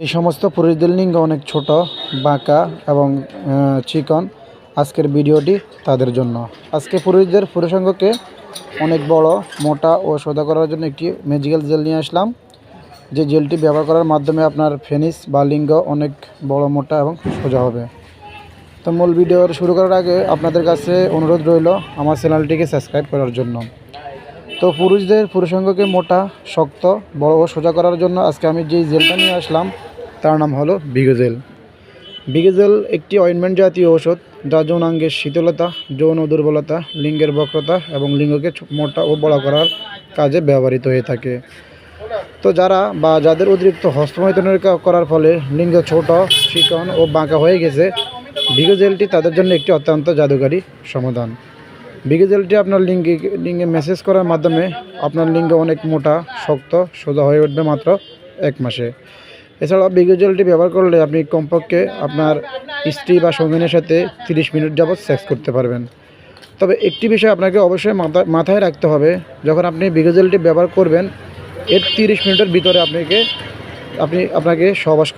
এই সমস্ত পুরুষদের লিঙ্গ অনেক ছোট, বাঁকা এবং চিকন। আজকের ভিডিওটি তাদের জন্য। আজকে পুরুষদের পুরুষাঙ্গকে অনেক বড়, মোটা ও সোজা করার জন্য একটি ম্যাজিক্যাল জেল নিয়ে আসলাম। যে জেলটি ব্যবহার করার মাধ্যমে আপনার ফেনিস বা লিঙ্গ অনেক বড়, মোটা এবং সোজা হবে। তো মূল ভিডিওর শুরু করার আগে আপনাদের কাছে অনুরোধ রইল আমার চ্যানেলটিকে সাবস্ক্রাইব করার জন্য। তো পুরুষদের পুরুষাঙ্গকে মোটা, শক্ত, বড় ও সোজা করার জন্য আজকে আমি যেই জেলটা নিয়ে আসলাম, তার নাম হলো বিগোজেল। বিগোজেল একটি অয়েনমেন্ট জাতীয় ঔষধ, যা যৌনাঙ্গের শীতলতা, যৌন দুর্বলতা, লিঙ্গের বক্রতা এবং লিঙ্গকে মোটা ও বড় করার কাজে ব্যবহৃত হয়ে থাকে। তো যারা বা যাদের অতিরিক্ত হস্তমৈথুনের কা- করার ফলে লিঙ্গ ছোট, চিকন ও বাঁকা হয়ে গেছে, বিগোজেলটি তাদের জন্য একটি অত্যন্ত জাদুকারী সমাধান। বিগোজেলটি আপনার লিঙ্গে লিঙ্গে মেসেজ করার মাধ্যমে আপনার লিঙ্গ অনেক মোটা, শক্ত, সোজা হয়ে উঠবে মাত্র এক মাসে। এছাড়া বিগোজেলটি ব্যবহার করলে আপনি কমপক্ষে আপনার স্ত্রী বা সঙ্গিনীর সাথে তিরিশ মিনিট যাবৎ সেক্স করতে পারবেন। তবে একটি বিষয় আপনাকে অবশ্যই মাথা, মাথায় রাখতে হবে, যখন আপনি বিগোজেলটি ব্যবহার করবেন, এর তিরিশ মিনিটের ভিতরে আপনাকে, আপনি, আপনাকে সহবাস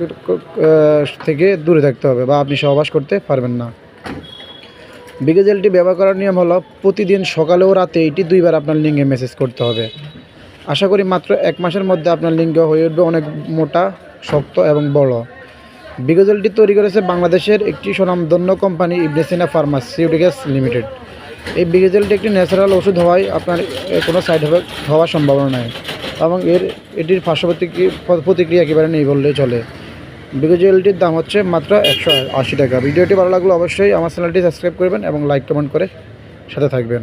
থেকে দূরে থাকতে হবে বা আপনি সহবাস করতে পারবেন না। বিগেজেলটি ব্যবহার করার নিয়ম হলো প্রতিদিন সকালে ও রাতে এটি দুইবার আপনার লিঙ্গে মেসেজ করতে হবে। আশা করি মাত্র এক মাসের মধ্যে আপনার লিঙ্গ হয়ে উঠবে অনেক মোটা, শক্ত এবং বড়। বিগজেলটি তৈরি করেছে বাংলাদেশের একটি স্বনামধন্য কোম্পানি ইবনেসিনা ফার্মাসিউটিক্যালস লিমিটেড। এই বিগজেলটি একটি ন্যাচারাল ওষুধ হওয়ায় আপনার কোনো সাইড এফেক্ট হওয়ার সম্ভাবনা নেই এবং এর, এটির পার্শ্ব প্রতিক্রিয়া প্রতিক্রিয়া একেবারে নেই বললেই চলে। বিগজেলটির দাম হচ্ছে মাত্র একশো আশি টাকা। ভিডিওটি ভালো লাগলে অবশ্যই আমার চ্যানেলটি সাবস্ক্রাইব করবেন এবং লাইক কমেন্ট করে সাথে থাকবেন।